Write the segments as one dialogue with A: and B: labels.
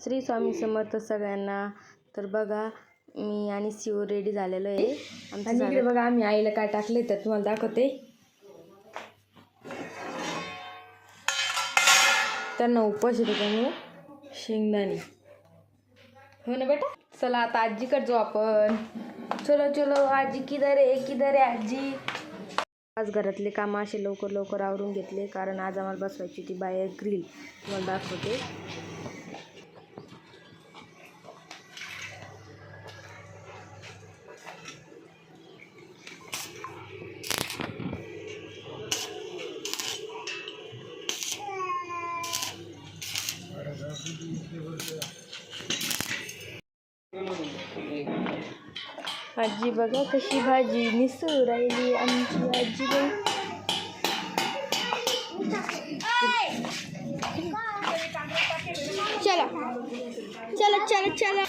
A: श्री स्वामी समर्थ सगळ्यांना. तर बघा मी आणि शिव रेडी झालेलो आहे.
B: आणि इकडे बघा आम्ही आईला काय टाकले तर तुम्हाला दाखवते. त्यांना उपवास येतो त्यामुळे शेंगदाणे. हो ना बेटा? चला आता आजीकडे जाऊ आपण. चलो चलो आजी किधर आहे? किधर आहे आजी?
A: आज घरातले कामं असे लवकर लवकर आवरून घेतले कारण आज आम्हाला बसवायची होती बाहेर ग्रिल तुम्हाला दाखवते. आजी बघा कशी भाजी. निसू राहिली आमची आजी
B: चला. चला चला चला.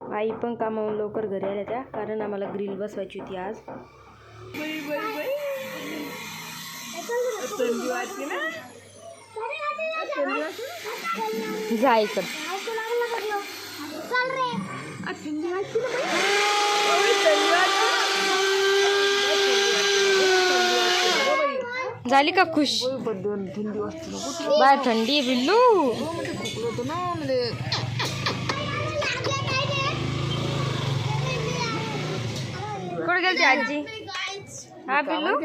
A: आई पण कामावून लवकर घरी आल्या त्या कारण आम्हाला ग्रिल बसवायची होती आज. जायचं झाली का खुश? बाय थंडी आहे बिल्लू. कुठे गेलते आजी? हा बिल्लू?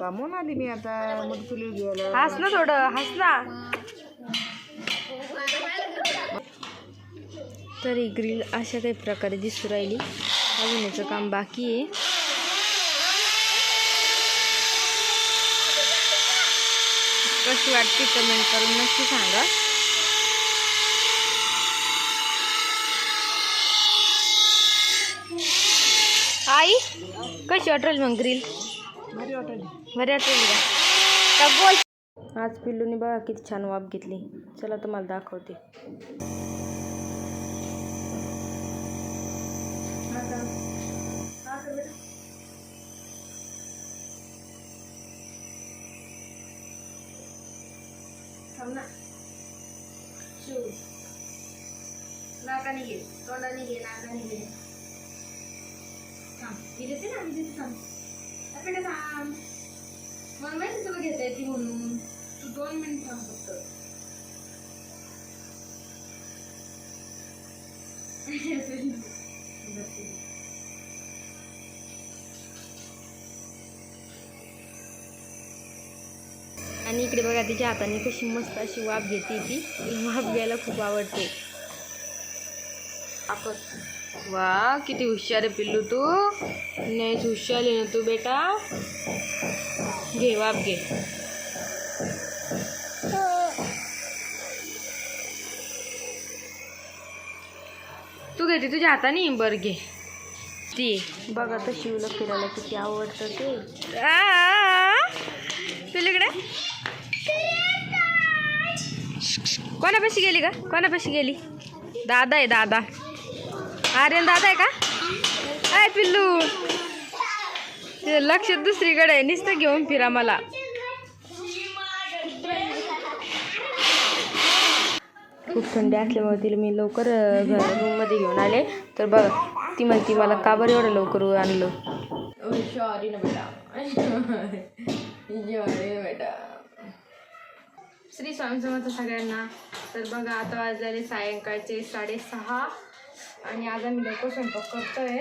B: कामून आली मी आता मग तुला घ्यायला
A: हस ना थोडं हस ना. तर ही ग्रिल अशा काही प्रकारे दिसू राहिली. अजून याचं काम बाकी आहे. कशी वाटते कमेंट करून नक्की सांगा. आई कशी वाटेल मग ग्रिल
B: भारी वाटली.
A: बरे वाटेल का? का बोल? आज पिल्लूने बघा किती छान वाफ घेतली. चला तुम्हाला दाखवते. नाकाने घे तोंडाने घे नाकाने घे थांब मी देते ना मी देते थांब आपल्याकडे थांब मला माहिती तुला घेता येते म्हणून तू दोन मिनिट थांब फक्त आणि इकडे बघा तिच्या हाताने कशी मस्त अशी वाफ घेते ती. वाफ घ्यायला खूप आवडते. आपण. वा किती हुशार आहे पिल्लू तू. नाही हुशार आहे ना तू बेटा. घे वाप घे. तू घेते तुझ्या हाताने? बरं घे. ती बघा तर शिवला फिरायला किती आवडतं ते. तुझ्याकडे कोणापाशी गेली का कोणापाशी गेली? दादा आहे दादा. आर्यन दादा आहे का? काय पिल्लू. लक्ष दुसरीकडे आहे. नुसतं घेऊन फिरा मला. खूप थंडी असल्यामुळे तिला मी लवकर रूममध्ये घेऊन आले. तर बघ ती म्हणती मला का बरं एवढं लवकर आणलं?
B: Oh, सॉरी ना बेटा सॉरी मॅडम.
A: श्री स्वामी समर्थ सगळ्यांना. तर बघा आता वाजलेले सायंकाळचे साडेसहा. आणि आज आम्ही लवकर स्वयंपाक करतोय.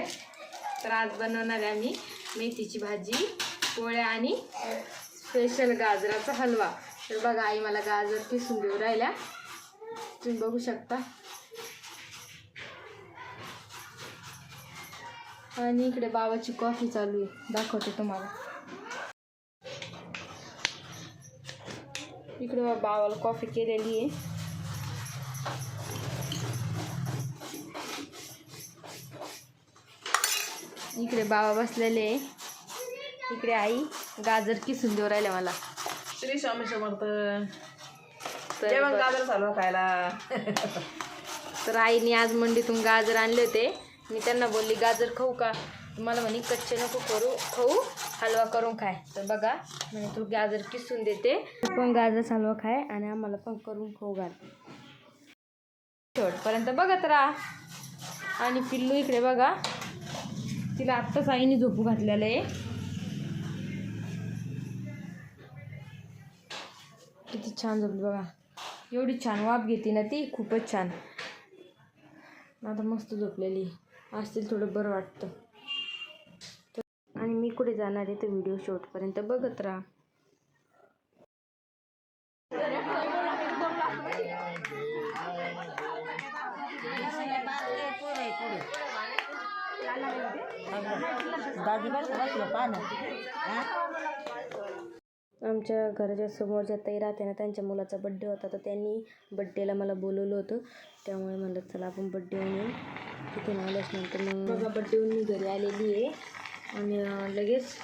A: तर आज बनवणार आहे आम्ही मेथीची भाजी पोळ्या आणि स्पेशल गाजराचा हलवा. तर बघा आई मला गाजर किसून देऊ राहिल्या. तुम्ही बघू शकता. आणि इकडे बाबाची कॉफी चालू आहे. दाखवते तुम्हाला. इकडे बा- बाबाला कॉफी केलेली आहे. इकडे बाबा बसलेले आहे. इकडे आई गाजर किसून देऊ राहिल्या मला.
B: श्री स्वामी समर्थ. गाजर चालू खायला.
A: तर आईने आज मंडीतून गाजर आणले होते. मी त्यांना बोलली गाजर खाऊ का? मला म्हणे कच्चे नको करू खाऊ हलवा करून खाय. तर बघा म्हणजे तू गाजर किसून देते. पण गाजर हलवा खाय आणि आम्हाला पण करून खाऊ घाल. शेवटपर्यंत बघत राहा. आणि पिल्लू इकडे बघा. तिला आत्ताच आईने झोपू घातलेलं आहे. किती छान झोपली बघा. एवढी छान वाफ घेते ना ती खूपच छान. आता मस्त झोपलेली. असतील थोडं बरं वाटतं. कुठे जाणार आहे तर व्हिडिओ शेवटपर्यंत बघत राहा. आमच्या घराच्या समोर ज्या ताई राहते ना त्यांच्या मुलाचा बड्डे होता तर त्यांनी बड्डेला मला बोलवलं होतं. त्यामुळे म्हणलं चला आपण बड्डे होऊन तिथे आल्याच नंतर मग बड्डे होऊन मी घरी आलेली आहे. आणि लगेच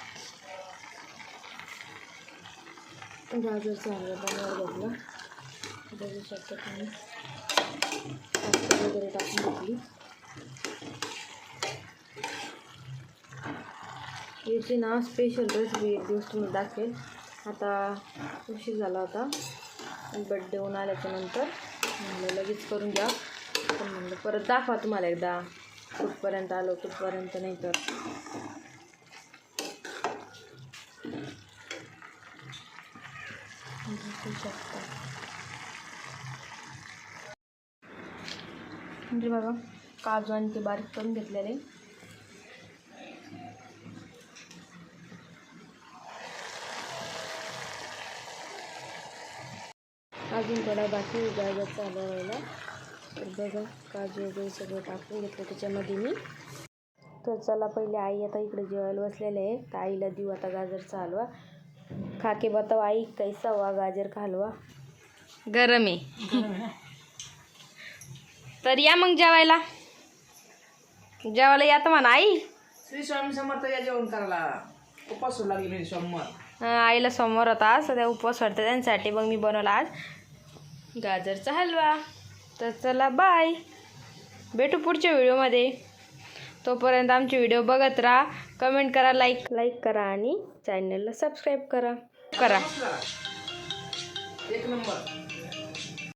A: गाजरचा हलवा बनवायला घेतला. बघू शकता तुम्ही वगैरे टाकून घेतली. याची ना स्पेशल रेसिपी एक दिवस तुम्ही दाखवेल. आता उशीर झाला होता. बड्डे होऊन आल्याच्यानंतर म्हणलं लगेच करून घ्या. पण म्हणलं परत दाखवा तुम्हाला एकदा कुठपर्यंत आलो कुठपर्यंत नाही तर. असू शकतात म्हणजे बघा काजू आणि ते बारीक करून घेतलेले. अजून थोडा बाकी गाजरचा हलवा व्हायला. तर बघा काजू वगैरे सगळं टाकून घेतलं त्याच्यामध्ये मी. तर चला पहिले आई आता इकडे जेवायला बसलेले आहे. तर आईला देऊ आता गाजरचा हलवा खाके बताव आई कैसा हुआ गाजर का हलवा? गरम आहे तर या मग जेवायला. जेवायला या तर म्हणा आई.
B: श्री स्वामी समर्थ या जेवण करायला. उपास सोडू लागले सोमवार.
A: अं, आईला सोमवार होता सध्या उपवास वाटतं त्यांच्यासाठी मग मी बनवला आज गाजरचा हलवा. तर चला बाय भेटू पुढच्या व्हिडिओमध्ये. तोपर्यंत आमचे व्हिडिओ बघत राहा कमेंट करा लाईक लाईक करा आणि चॅनलला सबस्क्राईब करा. करा.
B: एक नंबर.